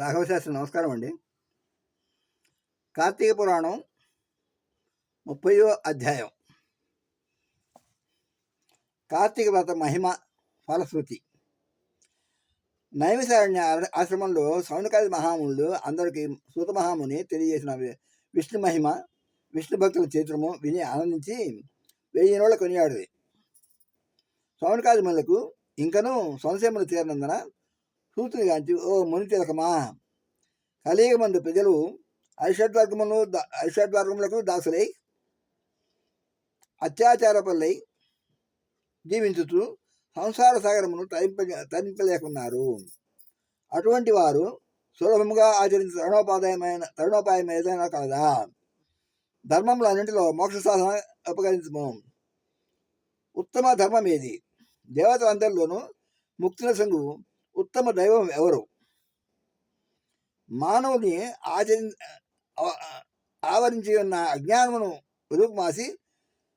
రాఘవశాస్త్రి నమస్కారం అండి. కార్తీక పురాణం ముప్పయో అధ్యాయం. కార్తీక వ్రత మహిమ ఫలశ్రుతి. నైమిసారణ్య ఆశ్రమంలో సౌనకాది మహామునులు అందరికీ సూత మహాముని తెలియజేసిన విష్ణు మహిమ విష్ణు భక్తుల చరిత్రము విని ఆనందించి వెయ్యి నోళ్ళ కొనియాడుది సౌనకాది మునులకు ఇంకనూ సంశయములు తీరినందున సూతుని గాంచి ఓ ముని తిలకమా కలియుగ ప్రజలు ఐషద్వర్గమును ఐషద్వర్గములకు దాసులై అత్యాచార పల్లై జీవించుతూ సంసార సాగరమును తరింప తరింపలేకున్నారు. అటువంటి వారు సులభముగా ఆచరించే తరుణోపాదాయమైన తరుణోపాయం ఏదైనా కలదా ధర్మంలో అన్నింటిలో మోక్ష సాధన ఉపకరించము ఉత్తమ ధర్మం ఏది దేవతలందరిలోనూ ముక్తుల సంగు ఉత్తమ దైవం ఎవరు? మానవుని ఆచరి ఆవరించి ఉన్న అజ్ఞానమును రూపుమాసి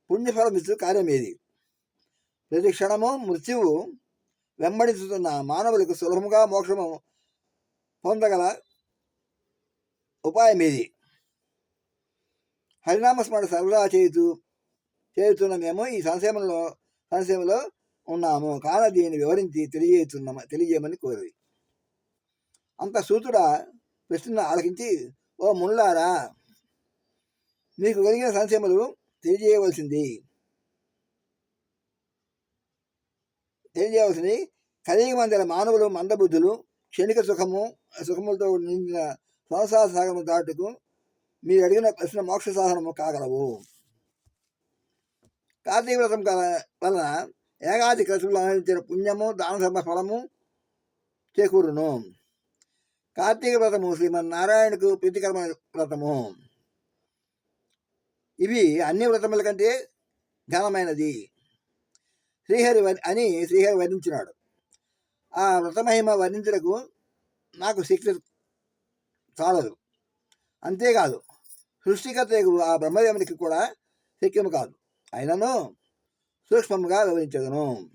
పుణ్యఫలమిచ్చు కార్యమేది ప్రతి క్షణము మృత్యువు వెంబడించుతున్న మానవులకు సులభముగా మోక్షము పొందగల ఉపాయం ఇది హరినామస్మరణ సర్వదా చేయుతూ చేయుతున్న మేము ఈ సంక్షేమంలో సంక్షేమంలో ఉన్నాము. కాన దీన్ని వివరించి తెలియజేస్తున్నాము తెలియజేయమని కోరి అంత సూతుడా ప్రశ్నను ఆలకించి ఓ ముల్లారా మీకు కలిగిన సంక్షేమలు తెలియజేయవలసింది. తెలియజేయవలసింది కలిగి మందల మానవులు మందబుద్ధులు క్షణిక సుఖము సుఖములతో నిండిన సంసార సాగరము దాటుకు మీరు అడిగిన ప్రశ్న మోక్ష సాధనము కాగలవు. కార్తీక వ్రతం కల- వలన ఏకాది కసులు అందించిన పుణ్యము దాన ధర్మ ఫలము చేకూరును. కార్తీక వ్రతము శ్రీమన్నారాయణకు ప్రీతికరమైన వ్రతము. ఇవి అన్ని వ్రతముల కంటే ఘనమైనది. శ్రీహరి అని శ్రీహరి వర్ణించినాడు. ఆ వ్రతమహిమ వర్ణించడకు నాకు శక్తి చాలదు. అంతేకాదు సృష్టికర్త ఆ బ్రహ్మదేవునికి కూడా శక్యము కాదు. అయినను సూక్ష్మముగా వివరించదును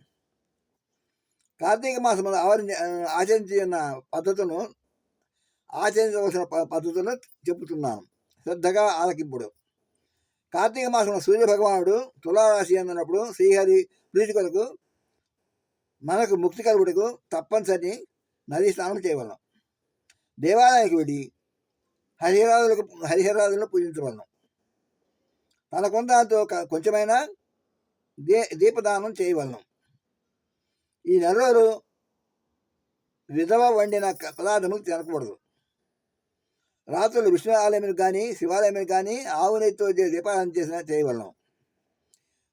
కార్తీక మాసంలో ఆవరించి ఆచరించి ఉన్న పద్ధతులను ఆచరించవలసిన పద్ధతులను చెబుతున్నాను. శ్రద్ధగా ఆలకింపుడు. కార్తీక మాసంలో సూర్య భగవానుడు తులారాశి అందినప్పుడు శ్రీహరి ప్రీతి కొరకు మనకు ముక్తి కలుగుటకు తప్పనిసరి నదీ స్నానం చేయవలం దేవాలయానికి వెళ్ళి హరిహరాదులకు హరిహరాదులను పూజించవలను. తన కొందాంతో కొంచెమైనా దే దీపదానం చేయవలను. ఈ నెల రోజులు విధవ వండిన పదార్థములు తినకూడదు. రాత్రులు విష్ణు ఆలయం కానీ శివాలయం కానీ ఆవు నెయ్యితో దీపారాధన చేసిన చేయవలను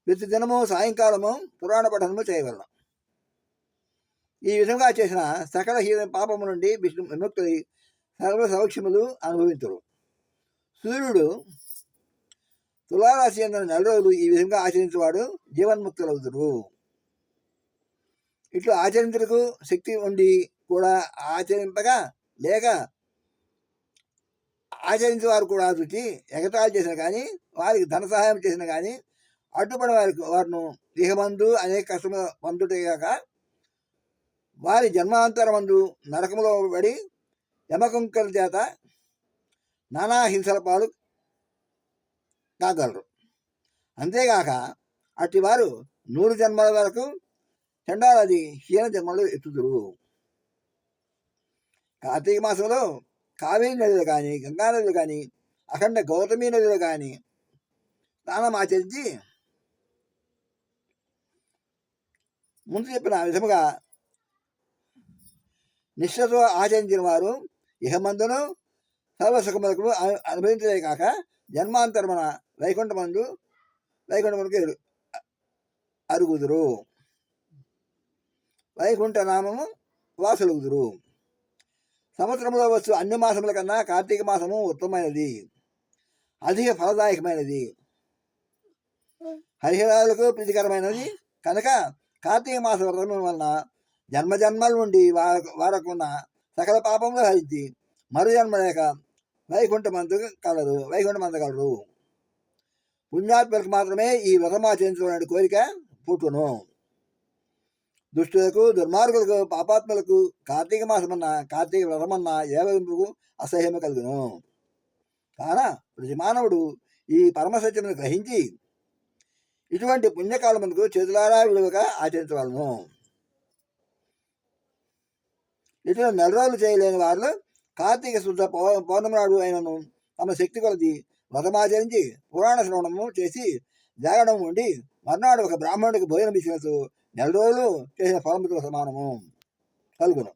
ప్రతి దినము సాయంకాలము పురాణ పఠనము చేయవలను ఈ విధంగా చేసిన సకల హీన పాపము నుండి విష్ణు విముక్తులై సర్వ సౌక్ష్యములు అనుభవించరు సూర్యుడు తులారాశి అన్న నెల రోజులు ఈ విధంగా ఆచరించేవాడు జీవన్ముక్తులవుతురు ఇట్లు ఆచరించకు శక్తి ఉండి కూడా ఆచరింపగా లేక ఆచరించే వారు కూడా రుచి ఎగతాళి చేసిన కానీ వారికి ధన సహాయం చేసిన కానీ అడ్డుపడిన వారికి వారిను దేహమందు అనేక కష్టముల పొందుటగాక వారి జన్మాంతరమందు నరకములో పడి యమకుంకల చేత నానా హింసల పాలు కాగలరు అంతేగాక అట్టి వారు నూరు జన్మల వరకు చండాలది హీన జన్మలు ఎత్తుదురు. కార్తీక మాసంలో కావేరి నదులు కానీ గంగా నదులు కానీ అఖండ గౌతమి నదులు కానీ స్నానం ఆచరించి ముందు చెప్పిన విధముగా నిష్ఠతో ఆచరించిన వారు ఇహమందును సర్వసుఖములకు అను- అనుభవించలే కాక జన్మాంతరమున వైకుంఠమందు వైకుంఠమునికి అరుగుదురు. వైకుంఠ నామము వాసులుగుదురు. సంవత్సరంలో వచ్చు అన్ని మాసముల కన్నా కార్తీక మాసము ఉత్తమమైనది. అధిక ఫలదాయకమైనది. హరిహరాలకు ప్రీతికరమైనది. కనుక కార్తీక మాస వ్రతం వలన జన్మజన్మల నుండి వా వారకున్న సకల పాపములు హరించి మరు జన్మ లేక వైకుంఠమందు కలరు వైకుంఠమందగలరు పుణ్యాత్మలకు మాత్రమే ఈ వ్రతం ఆచరించడానికి కోరిక పుట్టును. దుష్టులకు దుర్మార్గులకు పాపాత్ములకు కార్తీక మాసమన్న కార్తీక వ్రతమన్న ఏవెంపుకు అసహ్యము కలుగును. కాన ప్రతి మానవుడు ఈ పరమసత్యమును గ్రహించి ఇటువంటి పుణ్యకాలమునకు చేతులారా విలువగా ఆచరించవలను. ఇటు నెల రోజులు చేయలేని వారు కార్తీక శుద్ధ పౌ- పౌర్ణమి అయినను తమ శక్తి కొలది వ్రతమాచరించి పురాణ శ్రవణము చేసి జాగడం ఉండి మర్నాడు ఒక బ్రాహ్మణుడికి భోజనం ఇచ్చినట్టు నెల రోజులు చేసిన ఫలముతో సమానము కలుగును.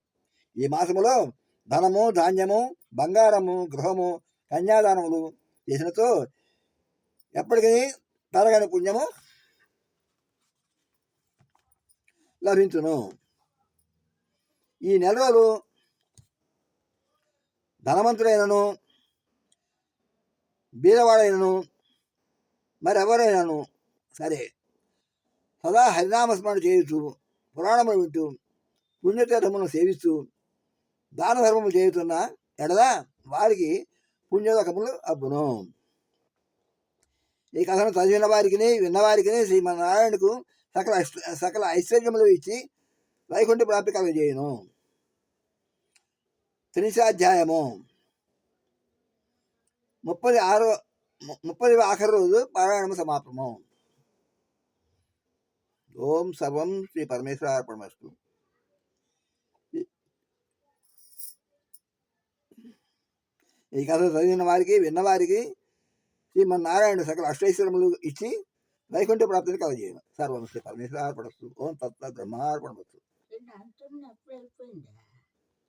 ఈ మాసములో ధనము ధాన్యము బంగారము గృహము కన్యాదానములు చేసినతో ఎప్పటికీ తరగని పుణ్యము లభించును. ఈ నెల రోజులు ధనవంతుడైనను బీదవాడైనను మరెవరైనను సరే సదా హరినామస్మరణ చేయుచు పురాణములు వింటూ పుణ్యతీర్థములను సేవిస్తూ దాన ధర్మములు చేయుతున్న ఎడల వారికి పుణ్యలోకములు అబ్బును. ఈ కథను చదివిన వారికి విన్నవారికి శ్రీమన్నారాయణకు సకల సకల ఐశ్వర్యములు ఇచ్చి వైకుంఠ ప్రాప్తి కలగజేయును. త్రిశాధ్యాయము ముప్పది ఆరో ముప్పై ముప్పది ఆఖరి రోజు పారాయణము సమాపము ఓం సర్వం శ్రీ పరమేశ్వర అర్పణమస్తు. ఈ కథ చదివిన వారికి విన్నవారికి శ్రీమన్నారాయణ సకల అష్టైశ్వరములు ఇచ్చి వైకుంఠ ప్రాప్తిని కలగజేయను సర్వం శ్రీ పరమేశ్వర అర్పణస్తు ఓం తత్వ బ్రహ్మార్పణమస్తు. అంటున్నప్పుడు